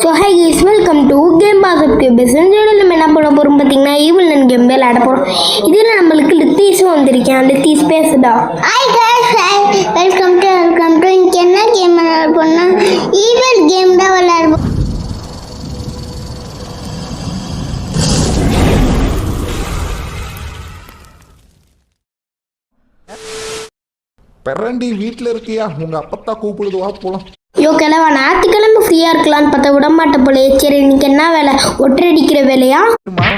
So hi guys welcome to game பாசப்க்கு business நம்ம என்ன பண்ண போகிறோம் பார்த்தீங்கன்னா ஈவில் நன் கேம் விளையாட போகிறோம் இதில் நம்மளுக்கு லித்தீஸும் வந்திருக்கேன் லித்தீஸ் பேசுடா hi hi welcome to welcome to இன்னைக்கு என்ன கேம் விளையாட போனா ஈவல் கேம் தான் விளையாடுவோம் பெரண்டி வீட்டில் இருக்கியா? உங்க அப்பத்தா கூப்பிடுது வா போலாம். ஐயோ கிழவா ஞாயிற்றுக்கிழமை ஃப்ரீயாக இருக்கலான்னு பார்த்தா விட மாட்டேன் போலே. சரி இன்னைக்கு என்ன வேலை? ஒற்றடிக்கிற வேலையா?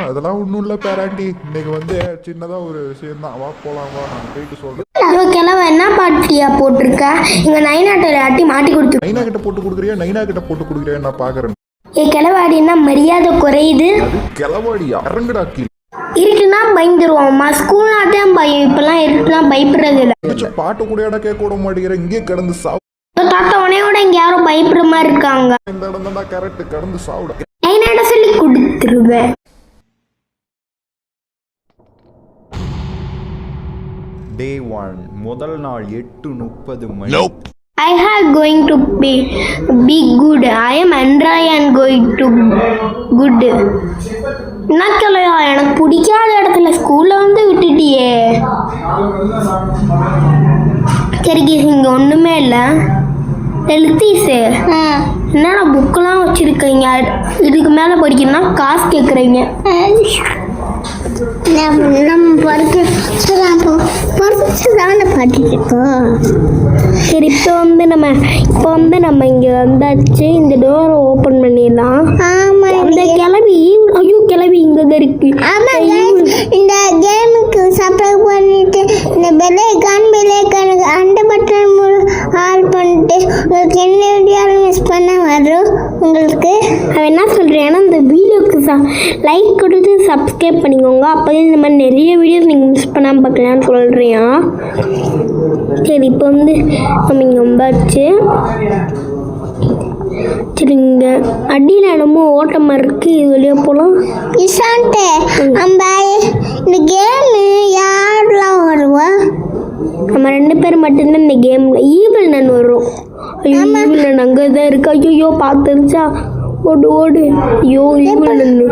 அதெல்லாம் ஒன்றும் இல்லை பேராண்டி. இன்னைக்கு வந்து சின்னதா ஒரு விஷயம் தான் வா போலாம் வா. நான் போயிட்டு சொல்றேன். ஐயோ கிழவா என்ன பாட்டியா போட்டிருக்க? இங்கே நைனாட்டில் ஆட்டி மாட்டி கொடுத்து நைனா கிட்ட போட்டு கொடுக்குறியா? நைனா கிட்ட போட்டு கொடுக்குறியா? நான் பாக்குறேன். ஏ கிழவாடின்னா மரியாதை குறையுது? அது கிளவாடியா? இறங்குடா கீழ் இருட்டுனா பயந்துருவோம்மா ஸ்கூல் தான் பயம். இப்பெல்லாம் இருட்டுனா பயப்படுறது இல்லை. பாட்டு கூட கேட்க விட மாட்டேங்கிற. இங்கே கிடந்து சாவு தாத்தா உனையோட இங்கே யாரும் பயப்படுற மாதிரி இருக்காங்க. இந்த இடம் தான்டா கரெக்ட் கிடந்து சாவுட நைனாட சொல்லி கொடுத்துருவேன்? டே ஒன் முதல் நாள் எட்டு முப்பது மணி. I have going to be be good. I am Andra and going to good. என்ன கிளையா எனக்கு பிடிக்காத இடத்துல ஸ்கூல்ல வந்து விட்டுட்டியே. சரி இங்க ஒண்ணுமே இல்லை. எழுத்தீஸு என்னடா புக்கெல்லாம் வச்சிருக்கீங்க? இதுக்கு மேலே படிக்கணும்னா காசு கேட்குறீங்க நம்ம படிச்சு படிச்சு தானே படிச்சிருக்கோம் சரி இப்போ வந்து நம்ம இப்போ வந்து நம்ம இங்கே வந்தாச்சு. இந்த டோரை ஓப்பன் பண்ணிடலாம். ஆமா அந்த கிளவி ஐயோ கிளவி இங்கே தான் இருக்கு. ஆமா guys, இந்த கேமுக்கு சப்ஸ்கிரைப் பண்ணிட்டு இந்த பெல்லைக்கான் பெல்லைக்கானுக்கு அந்த பட்டன் ஆல் பண்ணிட்டு உங்களுக்கு என்ன வீடியோவில் மிஸ் பண்ண வரும் உங்களுக்கு அவன் என்ன சொல்கிறேன்னா இந்த வீடியோக்கு ச லைக் கொடுத்து சப்ஸ்கிரைப் பண்ணிக்கோங்க. அப்போ இந்த மாதிரி நிறைய வீடியோஸ் நீங்கள் மிஸ் பண்ணாமல் பார்க்கலான்னு சொல்கிறியா சரி இப்போ வந்து நம்ம இங்கே வந்தாச்சு. சரி இங்கே அடியில் இடமும் ஓட்டமாக இருக்குது இது வழியாக போகலாம் இசான்ட்டு நம்ம இந்த கேமு யாரெல்லாம் வருவா? நம்ம ரெண்டு பேர் மட்டும்தான் இந்த கேமில் ஈவில் நன் வரும். ஐயோ ஈவில் நன் அங்கே தான் இருக்கு? ஐயோ பார்த்துருச்சா? ஓடு ஓடு. ஐயோ நன்னு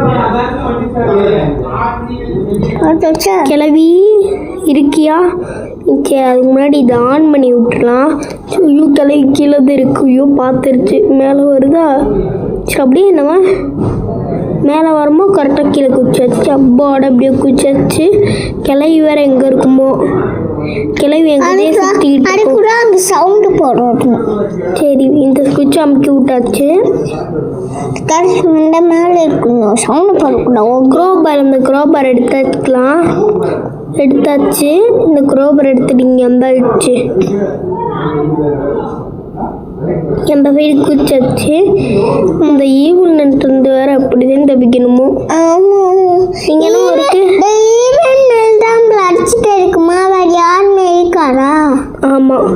வந்துச்சா? கிளவி இருக்கியா? சரி அதுக்கு முன்னாடி இதை ஆன் பண்ணி விட்டுறலாம் சரி, ஐயோ கிளவி கீழே இருக்கு. ஐயோ பார்த்துருச்சு. மேலே வருதா? சரி அப்படியே என்னவா? மேலே வருமோ கரெக்டாக கீழே குச்சாச்சு அப்பாவோட அப்படியே குச்சாச்சு கிளவி வேற எங்கே இருக்குமோ கிளவி எங்கேயே சுற்றிக்கிட்டு கூட அந்த சவுண்டு போடணும். சரி இந்த குச்சி அமுக்கி விட்டாச்சு. கடைசி இந்த மேலே இருக்கணும். சவுண்டு போடக்கூடாது. குரோபார் இந்த குரோபார் எடுத்துக்கலாம் எடுத்தாச்சு இந்த குரோபார் எடுத்துட்டு இங்கே வந்தாச்சு. எந்த சைடு குச்சாச்சு இந்த ஈவில் நட்டு வேற அப்படிதான் தப்பிக்கணுமோ ஆமாம் இங்க என்ன இருக்கு. அடிச்சுட்டு இருக்குமா? வேற யாருமே இருக்காரா ஆமாம்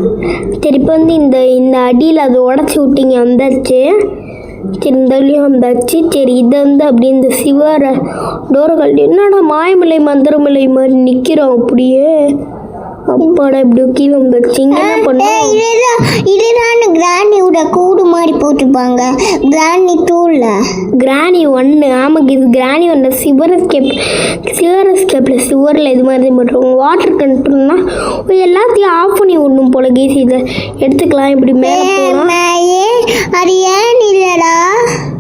சரி இப்போ வந்து இந்த இந்த அடியில் அதை உடச்சி விட்டீங்க வந்தாச்சு சரி இந்த வழியும் வந்தாச்சு சரி இதை வந்து அப்படி இந்த சிவர டோரை கழட்டி என்னடா மாயமலை மந்திரமலை மாதிரி நிற்கிறோம் அப்படியே. அப்பாடா இப்படி கீழே வந்துச்சு இங்கே என்ன பண்ணோம் இதுதான் கிராண்டியோட கூடு மாதிரி போட்டிருப்பாங்க. கிராண்டி டூல்ல கிராணி ஒன்று ஆமாங்க இது கிராணி ஒன்று சிவர் ஸ்கேப் சிவர் ஸ்கேப்பில் சிவரில் இது மாதிரி பண்ணுறோம் வாட்டர் கண்ட்ரோல்னா எல்லாத்தையும் ஆஃப் பண்ணி விடணும் போல கேஸ் இதை. எடுத்துக்கலாம் இப்படி மேலே அது ஏன் இல்லடா?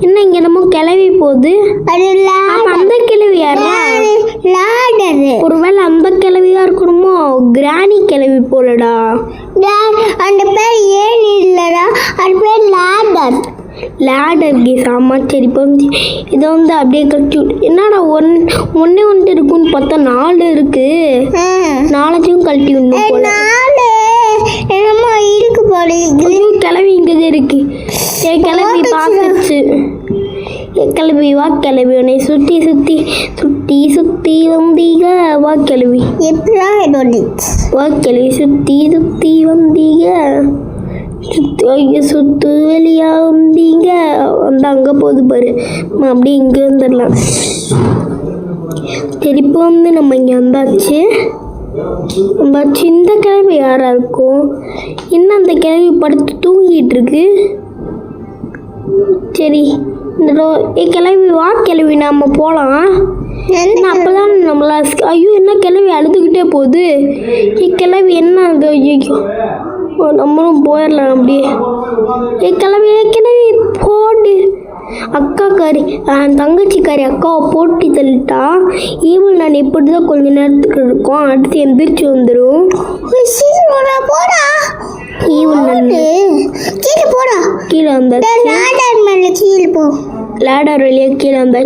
என்ன இங்கே என்னமோ கிளவி போகுது. அது அந்த கிளவி யாரா? ஒருவேளை அந்த கிளவியா இருக்கணுமோ? கிராணி கிளவி போலடா. அந்த பேர் ஏன் இல்லடா? அது பேர் லாடர். லேடர் கேஸ் ஆமாம் சரி இப்போ வந்து இதை வந்து அப்படியே கட்டி என்னடா ஒன் ஒன்றே ஒன்று இருக்குன்னு பார்த்தா நாலு இருக்கு. நாலத்தையும் கழட்டி விடணும் போல. நாலு. என்னமோ இருக்கு போல கிளவி இங்கே இருக்கு. ஏ கிளவி பார்த்துச்சு. கிளம்பி கிளவி வா கிளவி உன்னை சுற்றி சுற்றி சுற்றி சுற்றி வந்தீங்க வா கிளவி எப்படி வா கிளவி சுற்றி சுற்றி வந்தீங்க சுத்து ஐயோ சுத்து வெளியா வந்தீங்க வந்து அங்கே போகுது பாரு. நம்ம அப்படியே இங்கே வந்துடலாம். திருப்பி வந்து நம்ம இங்கே வந்தாச்சு. வந்தாச்சு இந்த கிழவி யாரா இருக்கும்? என்ன அந்த கிழவி படுத்து தூங்கிட்டு இருக்கு? சரி இந்த கிளவி வா கிளவி நாம போகலாம் என்ன அப்பதான் நம்மள ஐயோ என்ன கிளவி அழுதுகிட்டே போகுது? ஏ கிளவி என்ன அது? ஐயோ நம்மளும் போயிடலாம் அப்படியே. ஏ கிளவி ஏ கிளவி போடு. அக்கா காரி தங்கச்சி காரி அக்காவை போட்டி தள்ளிட்டா ஈவல் நான் இப்படி தான் கொஞ்ச நேரத்துக்கு இருக்கும். அடுத்து எந்திரிச்சு வந்துடும் சீக்கிரம் போடா. கீழே போடா. கீழே லேடர் மேல கீழே போ. லேடர் வழியா கீழே அந்த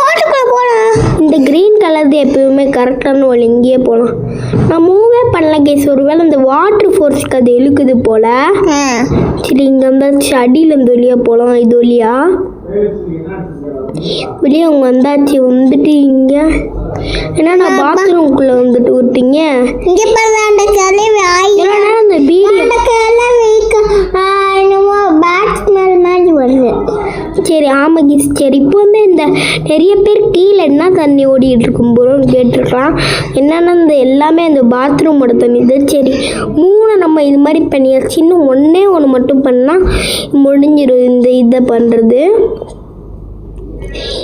வாட்டருக்குள்ள போடா. இந்த க்ரீன் கலர் எப்பவுமே கரெக்டான வழி இங்கேயே போகலாம் நான் மூவே பண்ணல கேஸ் ஒருவேளை இந்த வாட்டர் ஃபோர்ஸ்க்கு அது இழுக்குது போல. சரி இங்கே வந்தாச்சு. அடியில் இந்த வழியா போகலாம் இது வழியா? வெளியே அவங்க வந்தாச்சு வந்துட்டு இங்கே ஏன்னா நான் பாத்ரூம்குள்ளே வந்துட்டு விட்டீங்க? இங்க நேரம் இந்த வீடியோ அந்த என்னமோ பேட் ஸ்மெல் மாதிரி வருது. சரி ஆமாம் கீஸ். சரி இப்போ வந்து இந்த நிறைய பேர் கீழே என்ன தண்ணி ஓடிட்டு இருக்கும் போலன்னு கேட்டிருக்கலாம். என்னன்னா இந்த எல்லாமே அந்த பாத்ரூமோட தண்ணி தான். சரி மூணு நம்ம இது மாதிரி பண்ணியாச்சு. இன்னும் ஒன்றே ஒன்று மட்டும் பண்ணால் முடிஞ்சிடும் இந்த இதை பண்ணுறது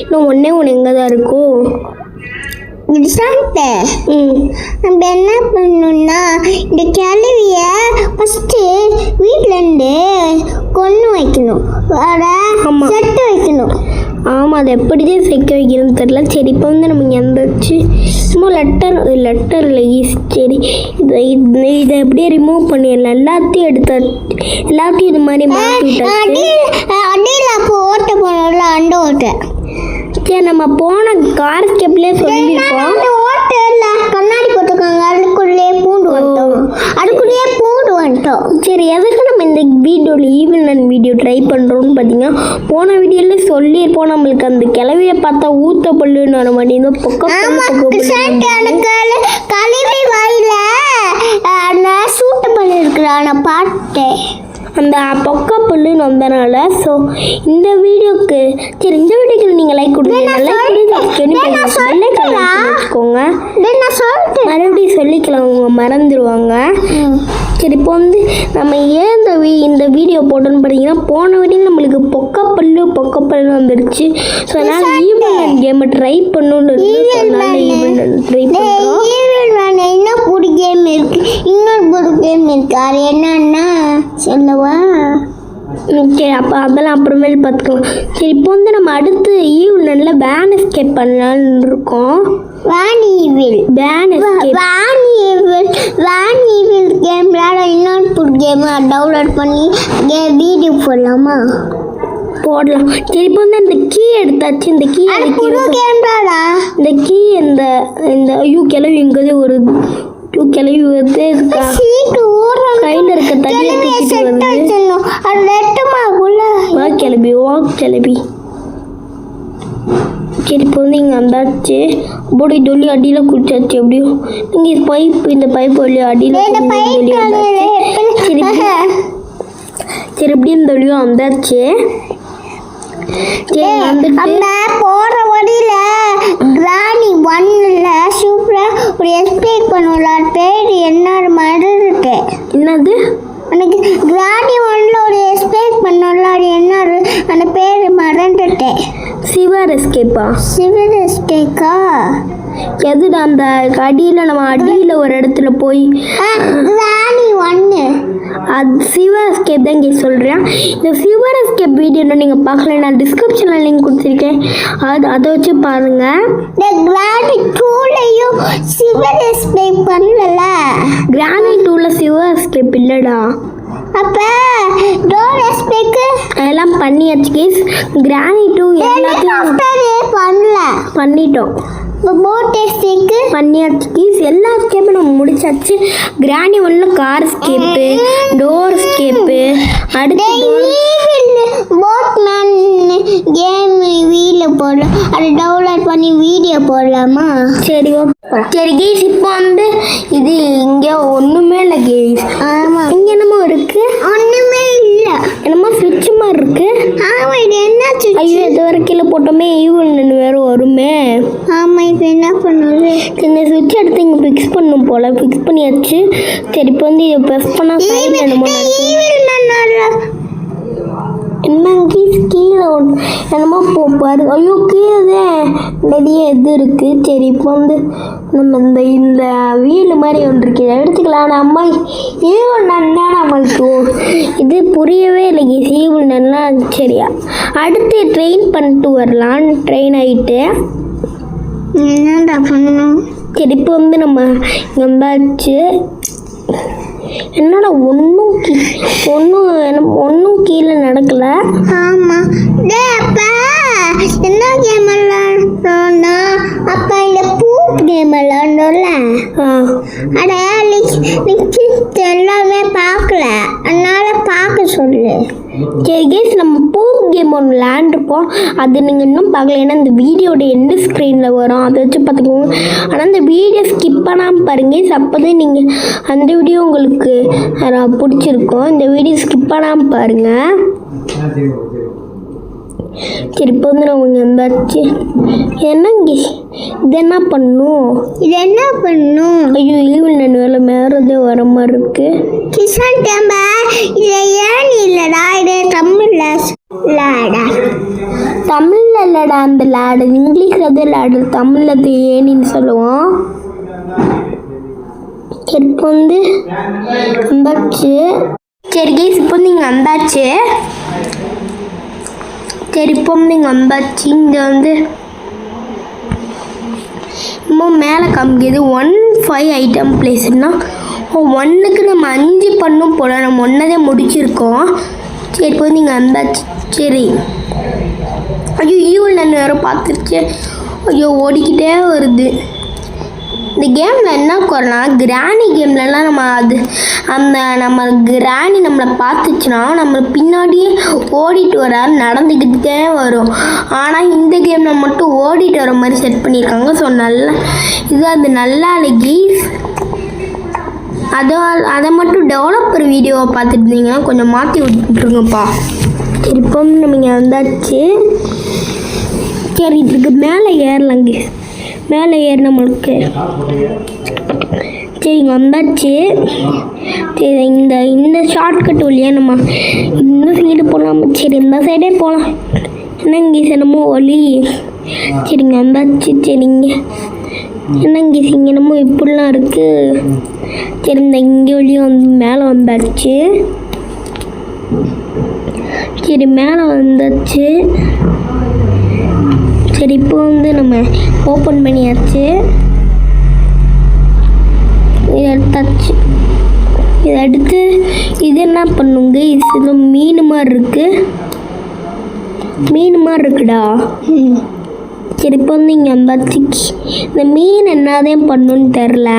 இன்னும் ஒன்றே ஒன்று எங்கே தான் இருக்கோ? ம். நம்ம என்ன பண்ணணும்னா இந்த கிளவிய ஃபஸ்ட்டு வீட்டிலேருந்து கொண்டு வைக்கணும். ஆமா. செட்டு வைக்கணும். ஆமாம் அதை எப்படி தான் சேர்க்க வைக்கிறதுன்னு தெரில சரி இப்போ வந்து நம்ம இங்கே எந்திரிச்சு சும்மா லெட்டர் லெட்டர் இல்லை ஈஸ் சரி இதை இது எப்படியே ரிமூவ் பண்ணிடலாம் எல்லாத்தையும் எடுத்து எல்லாத்தையும் இது மாதிரி மாற்றி விட்டாச்சு. அடியில் அப்போ ஓட்ட போனோம்ல அந்த ஓட்டை. சரி நம்ம போன கார் ஸ்டெப்லேயே சொல்லியிருக்கோம். கண்ணாடி போட்டிருக்காங்க. அதுக்குள்ளேயே பூண்டு வந்துட்டோம். அதுக்குள்ளேயே பூண்டு வந்துட்டோம். சரி எதுக்கு நம்ம இந்த வீடியோவில் ஈவினிங் வீடியோ ட்ரை பண்ணுறோம்னு பார்த்தீங்கன்னா போன வீடியோவில் சொல்லியிருப்போம் நம்மளுக்கு. அந்த கிளவியை பார்த்தா ஊத்த பல்லுன்னு வர மாட்டேங்குது பொக்க ஆமா பல்லு, பொக்க கிருஷ்ணன் பல்லு. எனக்கு கழிவு வாயில சூட்டு பண்ணி இருக்கிறான பாட்டு அந்த பொக்க புல்லுன்னு வந்தனால ஸோ இந்த வீடியோக்கு சரி இந்த வீடியோக்கு நீங்கள் லைக் கொடுங்க. வச்சுக்கோங்க. மறுபடியும் சொல்லிக்கலாம் அவங்க மறந்துடுவாங்க சரி இப்போ வந்து நம்ம ஏன் இந்த வீ இந்த வீடியோ போட்டோன்னு பார்த்தீங்கன்னா போன வீடியோ நம்மளுக்கு பொக்கப்பல்லு பொக்கப்பல்லு வந்துடுச்சு ஸோ அதனால் ஈவன் கேமை ட்ரை பண்ணணும்னு அதனால ஈவன் ட்ரை பண்ணுறோம் இன்னும் புது கேம் இருக்கு. இன்னொரு புது கேம் இருக்கு. அது என்னன்னா சொல்லவா? சரி அப்போ அதெல்லாம் அப்புறமேல் பார்த்துக்கலாம். சரி இப்போ வந்து நம்ம அடுத்து ஈவனில் பேன் எஸ்கேப் பண்ணலான்னு இருக்கோம். Van evil escape van evil van evil game விளையாட இன்னொரு புது கேம் டவுன்லோட் பண்ணி கேம் வீடியோ போடலாமா? போடலாம். சரி இப்போ வந்து இந்த கீ எடுத்தாச்சு. இந்த கீ புது கேம் இந்த கீ இந்த இந்த ஐயோ கிளவி எங்கதே ஒரு கிளவி வந்து கையில் இருக்க தண்ணியை தூக்கிட்டு வருது வா கிளம்பி வா கிளம்பி சரி இப்போ வந்து இங்கே வந்தாச்சு. போடி டொல்லி அடியில் குடிச்சாச்சு எப்படியும் நீங்கள் பைப் இந்த பைப் வழியா அடியில் சரி சரி எப்படி இந்த வழியும் வந்தாச்சு. சரி வந்துட்டு நம்ம போற வழியில கிராணி ஒன்ல சூப்பரா ஒரு எக்ஸ்பிளைன் பண்ணுவோம்ல அது பேர் என்ன மறந்துட்டு என்னது? எனக்கு கிராணி ஒன்ல ஒரு எக்ஸ்பிளைன் பண்ணோம்ல அது என்ன அந்த பேர் மறந்துட்டேன். சிவர் எஸ்கேப்பா சிவில் எஸ்டேக்கா எதுடா அந்த அடியில் நம்ம அடியில் ஒரு இடத்துல போய் கிராணி ஒன்னு அது சிவர் எஸ்கேப் தான் இங்கே சொல்கிறேன் இந்த சிவர் எஸ்கேப் வீடியோ நீங்கள் பார்க்கல நான் டிஸ்கிரிப்ஷனில் லிங்க் கொடுத்துருக்கேன். அது அதை வச்சு பாருங்கள் இந்த கிராணி டூலையும் சிவில் எஸ்பிளைன் பண்ணல. கிரானி டூவில் சிவர் எஸ்கேப் இல்லைடா. அப்ப டோர் எஸ்பேக்கு அதெல்லாம் பண்ணியாச்சு கேஸ் கிரானி டூ எல்லாத்தையும் பண்ணல. பண்ணிட்டோம். போட் எஸ்பேக்கு பண்ணியாச்சு. கீஸ் எல்லா ஸ்கேப்பும் நம்ம முடிச்சாச்சு. கிராணி ஒன்றில் கார் ஸ்கேப்பு டோர் ஸ்கேப்பு அடுத்து போட் மேன் கேம் வீல போடலாம். அதை டவுன்லோட் பண்ணி வீடியோ போடலாமா? சரி ஓகே சரி கேஸ் இப்போ வந்து இது இங்கே ஒன்றுமே இல்லை கேஸ் ஆமா. இங்கே என்னமோ இருக்கு? ஒண்ணுமே இல்ல என்னமோ சுவிட்ச் மாதிரி இருக்கு ஆமா இது என்ன சுவிட்ச்? ஐயோ இது வரை கீழே போட்டோமே ஈவன் வேறு வருமே ஆமா பண்ணுது. இந்த சுவிட்ச் எடுத்து இங்கே ஃபிக்ஸ் பண்ணும் போல். ஃபிக்ஸ் பண்ணியாச்சு. சரி இப்போ வந்து இதை ப்ரெஸ் பண்ணால் சைடில் என்னமோ என்னங்க கீழே ஒன்று என்னமோ போ பாரு. ஐயோ கீழே நிறைய இது இருக்குது சரி இப்போ வந்து நம்ம இந்த இந்த வீல் மாதிரி ஒன்று இருக்கு. இதை எடுத்துக்கலாம். அம்மா ஈவல் நன்னா நம்மளுக்கு இது புரியவே இல்லை. ஈவல் நன்னா சரியா? அடுத்து ட்ரெயின் பண்ணிட்டு வரலாம் ட்ரெயின் ஆகிட்டு என்னடா பண்ணணும்? சரி இப்போ வந்து நம்ம வந்தாச்சு என்னடா ஒன்றும் கீ ஒன்றும் ஒன்றும் கீழே நடக்கலை. ஆமா. டேய் அப்பா என்ன கேம் விளாண்டோம்னா அப்பா இந்த பூ கேம் விளாண்டோம்ல ஆ. அட லிக்ஸ் எல்லாமே பார்க்கல. அதனால பார்க்க சொல்லு. கேஸ் நம்ம பூ கேம் ஒன்று விளாண்டுருப்போம் அது நீங்கள் இன்னும் பார்க்கல. ஏன்னா இந்த வீடியோட எண்டு ஸ்க்ரீனில் வரும். அதை வச்சு பார்த்துக்கோங்க. ஆனால் இந்த வீடியோ ஸ்கிப் பண்ணாமல் பாருங்கள் அப்போ தான் நீங்கள் அந்த வீடியோ உங்களுக்கு பிடிச்சிருக்கும். இந்த வீடியோ ஸ்கிப் பண்ணாமல் பாருங்கள் சரி இங்கே வந்தாச்சு என்னங்க? இது என்ன பண்ணும்? இது என்ன பண்ணும்? ஐயோ ஈவில் நான் வேலை மேறதே வர மாதிரி இருக்குது கிஷன் டேம்ப இது ஏன் இல்லடா? இது தமிழ்ல லாடா. தமிழில் இல்லைடா அந்த லேடு. இங்கிலீஷில் தான் லேடு. தமிழில் அது ஏனின்னு சொல்லுவோம். இப்போ வந்து வந்தாச்சு சரி கேஸ் இப்போ இங்கே வந்தாச்சு சரி இப்போ வந்து இங்கே இங்கே வந்து இன்னும் மேலே காமிக்குது ஒன் ஃபைவ் ஐட்டம் பிளேஸ்னா ஒன்றுக்கு நம்ம அஞ்சு பண்ணும் போல் நம்ம ஒன்றதே முடிச்சிருக்கோம். சரி இப்போ வந்து இங்கே சரி. ஐயோ ஈவல் நான் வேறு பார்த்துருச்சு ஐயோ ஓடிக்கிட்டே வருது. இந்த கேமில் என்ன குறைன்னா கிராணி கேம்லலாம் நம்ம அது அந்த நம்ம கிராணி நம்மளை பார்த்துச்சுன்னா நம்ம பின்னாடியே ஓடிட்டு வர நடந்துக்கிட்டே வரும். ஆனால் இந்த கேமில் மட்டும் ஓடிட்டு வர மாதிரி செட் பண்ணியிருக்காங்க. ஸோ நல்லா இது அது நல்லா அழகி அதை அதை மட்டும் டெவலப்பர் வீடியோவை பார்த்துட்டு இருந்தீங்கன்னா கொஞ்சம் மாற்றி விட்டுருங்கப்பா. இப்போ நம்ம இங்கே வந்தாச்சு. சரி இதுக்கு மேலே ஏறலங்க மேலே ஏறின நம்மளுக்கு சரி வந்தாச்சு. சரி இந்த இந்த ஷார்ட்கட் வழியாக நம்ம இந்த சைடு போகலாம் சரி இந்த சைடே போகலாம் என்னங்க என்னமோ ஒளி சரிங்க வந்தாச்சு. சரிங்க என்னங்க இங்கே என்னமோ இப்படிலாம் இருக்குது சரி இந்த இங்கே வழியும் வந்து மேலே வந்தாச்சு. சரி மேலே வந்தாச்சு. சரி இப்போ வந்து நம்ம ஓப்பன் பண்ணியாச்சு. இதை எடுத்தாச்சு இதை எடுத்து இது என்ன பண்ணுங்க? இது மீன் மாதிரி இருக்குது மீன் மாதிரி இருக்குடா. சரி இப்போ வந்து இங்கே வந்தாச்சு. இந்த மீன் என்னதான் பண்ணுன்னு தெரில.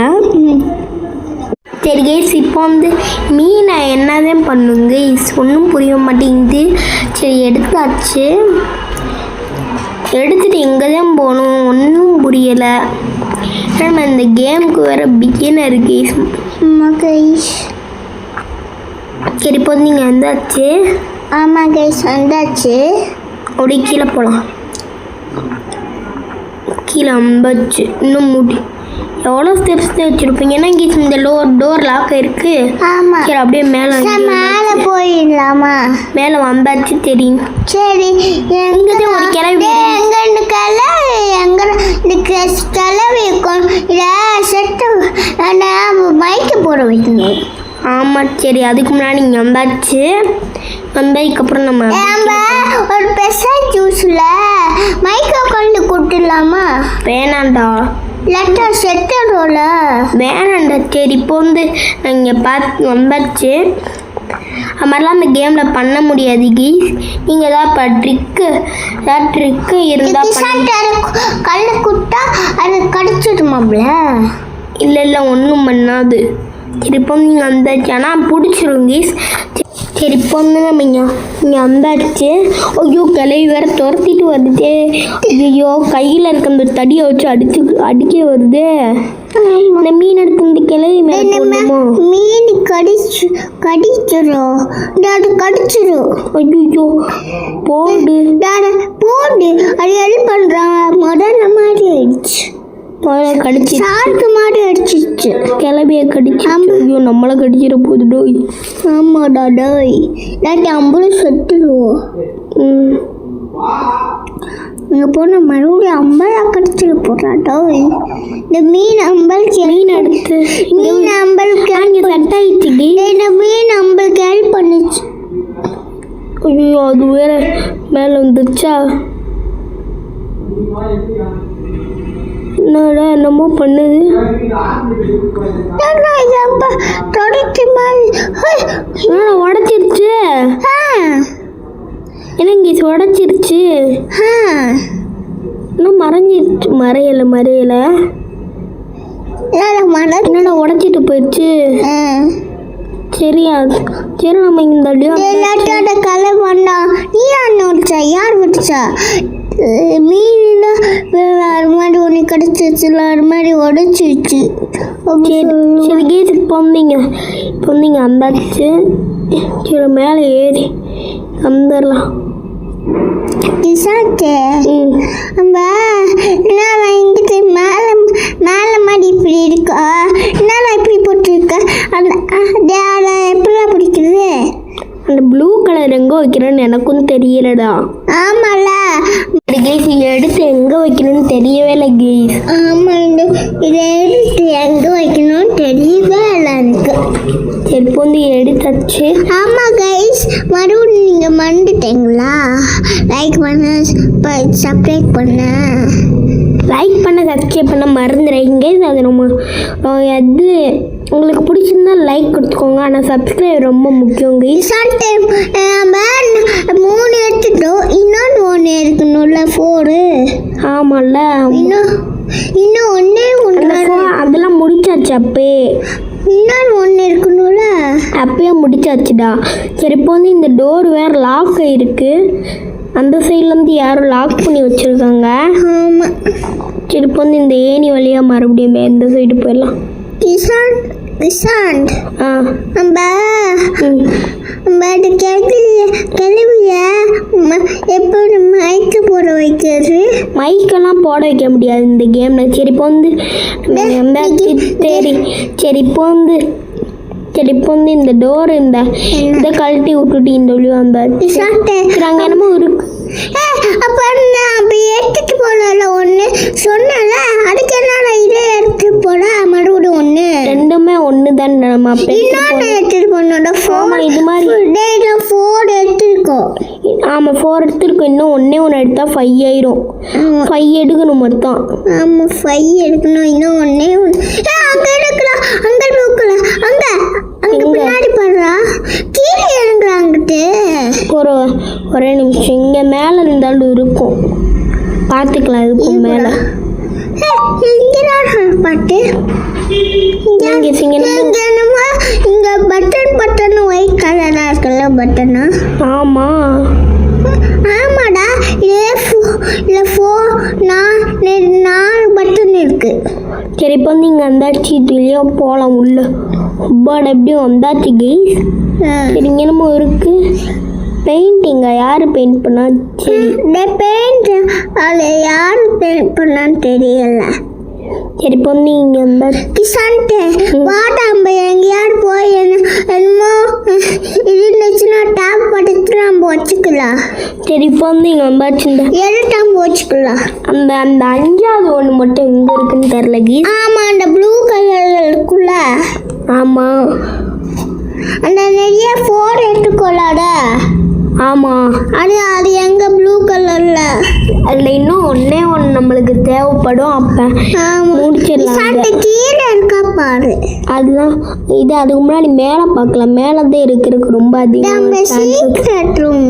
சரி கேஸ் இப்போ வந்து மீனை என்னதான் பண்ணுங்க? ஒன்றும் புரிய மாட்டேங்குது. சரி எடுத்தாச்சு. எடுத்துட்டு எங்கே தான் போகணும். ஒன்றும் புரியலை. நம்ம இந்த கேமுக்கு வேறு பிகினர் கேஸ் கைஸ் சரி இப்போ நீங்கள் வந்தாச்சு. ஆமா கைஸ் வந்தாச்சு. அப்படியே கீழே போகலாம் கீழே அம்பாச்சு. இன்னும் முடி. எவ்வளோ ஸ்டெப்ஸ் வச்சுருப்பீங்க? ஏன்னா இங்கே இந்த டோர் டோர் லாக் இருக்கு? ஆமா. சரி அப்படியே மேலே மேலே போயிடலாமா? மேலே வந்தாச்சு தெரியும். சரி இங்கதான் ஒரு கிளவி டேய், எங்க இந்த கிளவி எங்க கிளவி இருக்கும் இத செட்டு நான் மைக்கு போட வைக்கணும். ஆமாம் சரி அதுக்கு முன்னாடி இங்கே வந்தாச்சு. வந்ததுக்கப்புறம் நம்ம ஒரு பெசா ஜூஸ்ல மைக்கை கொண்டு கொடுத்துடலாமா வேணாண்டா லெட்டர் செட்டரோல வேணாண்டா சரி இப்போ வந்து இங்கே பார்த்து வந்தாச்சு. அது மாதிரிலாம் அந்த கேமில் பண்ண முடியாது கீஸ். நீங்கள் ஏதாவது இப்போ ட்ரிக்கு ஏதாவது ட்ரிக்கு இருந்தால் கல்லு குட்டா அது கடிச்சிடுமாப்ல இல்லை இல்லை ஒன்றும் பண்ணாது. வந்து இங்கே வந்தாச்சு. ஆனால் பிடிச்சிரும் கீஸ். சரி வந்து நம்ம இங்கே இங்கே வந்தாச்சு ஐயோ கிளவி வேற துரத்திட்டு வருதே ஐயோ கையில் இருக்க அந்த தடியை வச்சு அடிச்சு அடிக்க வருதே இந்த மீன் எடுத்து இந்த கிளவி மேலே மீன் கடிச்சு கடிச்சிரும் அது கடிச்சிரும் ஐயோ போடு டாடா போடு அது ஹெல்ப் பண்ணுறான் முதல்ல மாதிரி ஆயிடுச்சு முதல்ல கடிச்சு. ஷார்க்கு மாதிரி அடிச்சிச்சு கிளவிய கடிச்சு. ஐயோ நம்மளை கடிச்சிட போகுது டோய். ஆமாடா டேய். இல்லாட்டி அம்பளும் செத்துடுவோம் ம். இங்கே போன மறுபடியும் அம்பலா கடிச்சிட போடுறா டேய். இந்த மீன் அம்பல் மீன் எடுத்து மீன் அம்பலுக்கு இங்கே செட் ஆயிடுச்சு இந்த மீன் அம்பலுக்கு ஹெல்ப் பண்ணுச்சு. ஐயோ அது வேற மேலே வந்துருச்சா? என்னடா என்னமோ பண்ணுது? உடச்சிருச்சு? என்னங்க இது உடச்சிருச்சு? இன்னும் மறைஞ்சிருச்சு மறையலை மறையலை. என்னடா உடச்சிட்டு போயிடுச்சு? சரியா சரி நம்ம இந்த எல்லாத்தோட கலை பண்ணா நீ அண்ணா யார் விட்டுச்சா மீன் வேறு மாதிரி ஒன்று கிடச்சிச்சு வேறு மாதிரி உடச்சிச்சு. சரி சரி வந்தீங்க இப்போ வந்தீங்க அந்தாச்சு. சரி மேலே ஏறி வந்துடலாம். ம். நம்ம என்ன இங்கிட்டு மேலே மேலே மாடி இப்படி இருக்கா? என்னடா இப்படி போட்டிருக்க? அந்த அதை எப்படிலாம் பிடிக்குது அந்த ப்ளூ கலர் எங்கே வைக்கிறேன்னு எனக்கும் தெரியலடா. ஆமால கேஸ் எடுத்து எங்கே வைக்கணும்னு தெரியவே இல்லை கேஸ் இந்த இதை எடுத்து எங்கே வைக்கணும்னு தெரியவே இல்லை எனக்கு. சரி இப்போ வந்து எடுத்தாச்சு. ஆமாம் கைஸ் மறுபடியும் நீங்கள் மறந்துட்டீங்களா? லைக் பண்ண சப்ஸ்கிரைப் பண்ண. லைக் பண்ண சப்ஸ்கிரைப் பண்ண மறந்துடுறீங்க அது நம்ம அது உங்களுக்கு பிடிச்சிருந்தா லைக் கொடுத்துக்கோங்க. ஆனால் சப்ஸ்கிரைப் ரொம்ப முக்கியம் சம்டைம் நம்ம மூணு எடுத்துட்டோம். இன்னொன்று ஒன்று இருக்கணும்ல ஃபோரு ஆமாம்ல இன்னும் இன்னும் ஒன்றே ஒன்று அதெல்லாம் முடிச்சாச்சு அப்பே. இன்னொன்று ஒன்று இருக்கணும்ல அப்பயே முடிச்சாச்சுடா. சரி இப்போ வந்து இந்த டோர் வேறு லாக் ஆயிருக்கு. அந்த சைட்லேருந்து யாரும் லாக் பண்ணி வச்சுருக்காங்க. ஆமாம் சரி இப்போ வந்து இந்த ஏணி வழியாக மறுபடியும் இந்த சைடு போயிடலாம். கிசான் ஆ. நம்ம நம்ம அந்த கிளவிய எப்படி மயக்க போட வைக்கிறது? மைக்கெல்லாம் போட வைக்க முடியாது இந்த கேமில் சரி இப்போ வந்து நம்ம வந்தாச்சு சரி சரி இப்போ வந்து சரி இப்போ வந்து இந்த டோர் இந்த இதை கழட்டி விட்டுட்டு இந்த வழி வந்தாச்சு. கிசான்ட்டு சரி அங்கே என்னமோ இருக்கு. நான் அப்படி எடுத்துட்டு போனல ஒன்று சொன்னல அதுக்கு என்னடா இதை எடுத்துட்டு போட மறுபடியும் ஒன்று ரெண்டுமே ஒன்று தான் நம்ம அப்போ இன்னொன்று எடுத்துட்டு போனோட ஃபோன் இது மாதிரி. ஃபோன் எடுத்துருக்கோம் ஆமாம் ஃபோர் எடுத்துருக்கோம். இன்னும் ஒன்றே ஒன்று எடுத்தால் ஃபைவ் ஆயிரும். ஃபைவ் எடுக்கணும் மொத்தம் ஆமாம் ஃபைவ் எடுக்கணும். இன்னும் ஒன்றே ஒன்று அங்கே எடுக்கலாம் அங்கே எடுக்கலாம் அங்கே. அங்கே? பின்னாடி பாடுறா. கீழே இறங்குறா அங்கிட்டு ஒரு ஒரே நிமிஷம். இங்கே மேலே இருந்தாலும் இருக்கும். பார்த்துக்கலாம் இதுக்கும் மேலே. பாட்டு. இங்கே என்னமோ இங்க பட்டன் பட்டன் ஒயிட் கலரா இருக்குல்ல பட்டனா ஆமாம் ஆமாடா இதே ஃபோ இல்லை ஃபோ நான் நாலு பட்டன் இருக்கு. சரி இப்போ வந்து இங்கே வந்தாச்சு இதுலேயே போகலாம் உள்ள. அப்பாட எப்படியும் வந்தாச்சு கெய்ஸ். சரி என்னமோ இருக்கு. பெயிண்டிங்கா யார் பெயிண்ட் பண்ணா? சரி. பெயிண்ட் அதில் யார் பெயிண்ட் பண்ணான்னு தெரியல. சரி இப்போ வந்து இங்கே வந்தாச்சு கிசான்ட்டு வாடா நம்ம எங்கேயாவது போய் என்ன என்னமோ நம்ம வச்சுக்கலாம். சரி இப்போ வந்து இங்கே வந்தாச்சு இந்த எது நம்ம வச்சுக்கலாம். அந்த அந்த அஞ்சாவது ஒன்று மட்டும் எங்கே இருக்குன்னு தெரில கீஸ் ஆமாம் அந்த ப்ளூ கலர் இருக்குல்ல. ஆமாம் அந்த நிறைய ஃபோன் எடுத்துக்கொள்ளாடா ஆமாம் அது அது எங்க ப்ளூ கலர்ல அதில் இன்னும் ஒன்றே ஒன்று நம்மளுக்கு தேவைப்படும். அப்போ முடிச்சிடலாம் கீழே இருக்கா பாரு. அதுதான். இது அதுக்கு முன்னாடி மேலே பார்க்கலாம். மேலே தான் இருக்கிறதுக்கு ரொம்ப நம்ம அதிகமாக சீக்ரெட் ரூம்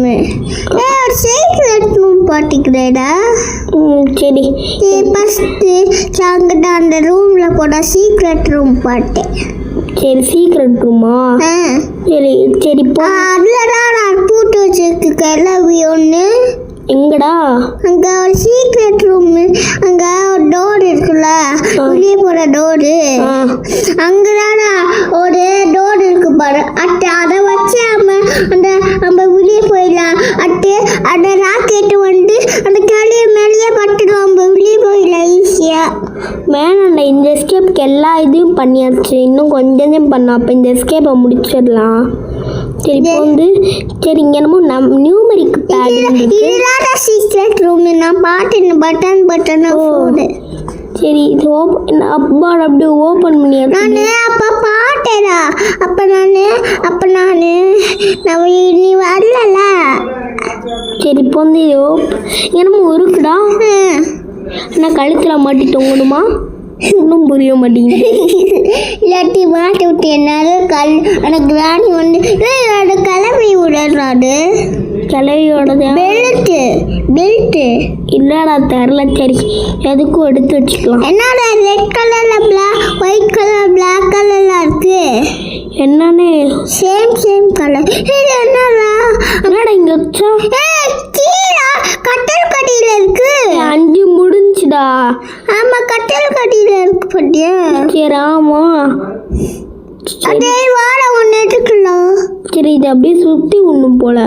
சீக்ரெட் ரூம் பாட்டிக்கிறேடா சரி. ஃபஸ்ட்டு அங்கிட்ட அந்த ரூம்ல போட சீக்ரெட் ரூம் பாட்டேன். சரி சீக்கிரம் ரூமா சரி சரி இப்போ அதுலடா நான் பூட்டு வச்சிருக்கு கிளவி ஒன்று எங்கடா? அங்க ஒரு சீக்ரெட் ரூம் அங்க ஒரு டோர் இருக்குல்ல? வெளியே போற டோரு அங்கதானா? ஒரு டோர் இருக்கு பாரு. அட்டு அதை வச்சு நம்ம அந்த நம்ம வெளியே போயிடலாம். அட்டு அந்த ராக்கெட் வந்து அந்த கிளிய மேலேயே பட்டுடும் நம்ம வெளியே போயிடலாம் ஈஸியா மேலே இதையும் பண்ணியாச்சு. இன்னும் கொஞ்சம் பண்ணோம் அப்போ இந்த எஸ்கேப்பை முடிச்சிடலாம். சரி இப்போ வந்து சரி இங்கே என்னமோ நம் நியூமரிக் பேட் இதுதான் சீக்ரெட் ரூம் நான் பாட்டேன் பட்டன் பட்டன் போடு. சரி இது ஓப்பன் அப்பா அப்படியே ஓப்பன் பண்ணியாச்சு நான் அப்ப பாட்டேடா அப்ப நானு அப்ப நானு நான் நீ வரலல சரி இப்போ வந்து இது ஓப் என்னமோ இருக்குடா நான் கழுத்தில் மாட்டி தொங்கணுமா இன்னும் புரிய மாட்டேங்குது. இல்லாட்டி மாட்டி விட்டு என்னால கல் எனக்கு ராணி வந்து என்னோட கிளம்பி விடுறாடு கிளவியோடது? Belt belt. இல்லைடா தெரில சரி. எதுக்கும் எடுத்து வச்சுக்கலாம். என்னோட ரெட் கலர்ல பிளாக் ஒயிட் கலர் பிளாக் கலர்ல இருக்கு? என்னன்னு சேம் சேம் கலர் இது என்னடா? என்னடா இங்கே வச்சா? ஏய் கீழே கட்டல் கடியில ஆமா கட்டல் கடியில இருக்கு பட்டியா சரி ஆமாம் அதே வாழ ஒன்று எடுக்கலாம் சரி இது அப்படியே சுற்றி விடணும் போல.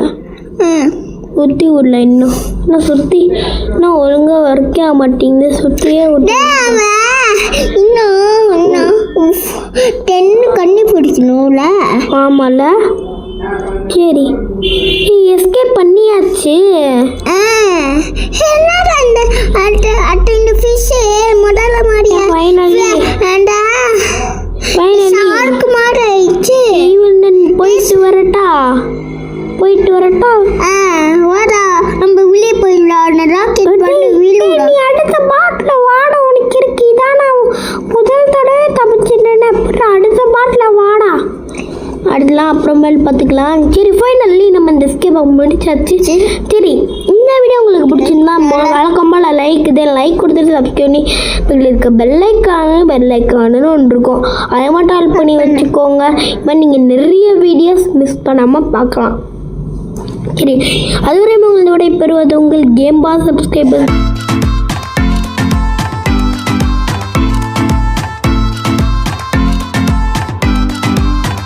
சுற்றி விடல இன்னும். இன்னும் சுற்றி இன்னும் ஒழுங்காக வரைக்க மாட்டேங்குது. சுற்றியே இன்னும் இன்னும் டென்னு கண்ணி பிடிக்கணும்ல. ஆமால. சரி எஸ்கேப் பண்ணியாச்சு. என்னடா இந்த அட்ட அட்ட இந்த ஃபிஷ் முதல்ல மாதிரியா? ஃபைனலி ஏண்டா ஃபைனலி ஷார்க் மாதிரி ஆயிடுச்சு. ஈவன் போயிட்டு வரட்டா. போயிட்டு வரட்டா. ஆ வாடா. நம்ம வெளியே போயிடலாம் ராக்கெட் பண்ணி வீடு நீ அடுத்த பாட்டில் வாட உனக்கு இருக்கு இதான் நான் முதல் தடவை தப்பிச்சிட்டேன் அப்புறம் அடுத்த பாட்டில் வாடா அதெல்லாம் அப்புறமேல் பார்த்துக்கலாம். சரி ஃபைனல்லி நம்ம இந்த ஸ்கேப்பை முடிச்சாச்சு சரி இந்த வீடியோ உங்களுக்கு பிடிச்சிருந்தா வழக்கமாக லைக் இதே லைக் கொடுத்துட்டு சப்ஸ்கிரைப் பண்ணி இருக்க பெல்லைக்கானு பெல்லைக்கானு ஒன்று இருக்கும். அதை மட்டும் ஆல் பண்ணி வச்சுக்கோங்க. இப்போ நீங்கள் நிறைய வீடியோஸ் மிஸ் பண்ணாமல் பார்க்கலாம். சரி அதுவரை உங்களோட பெறுவது உங்கள் கேம் பாஸ் சப்ஸ்கிரைபர்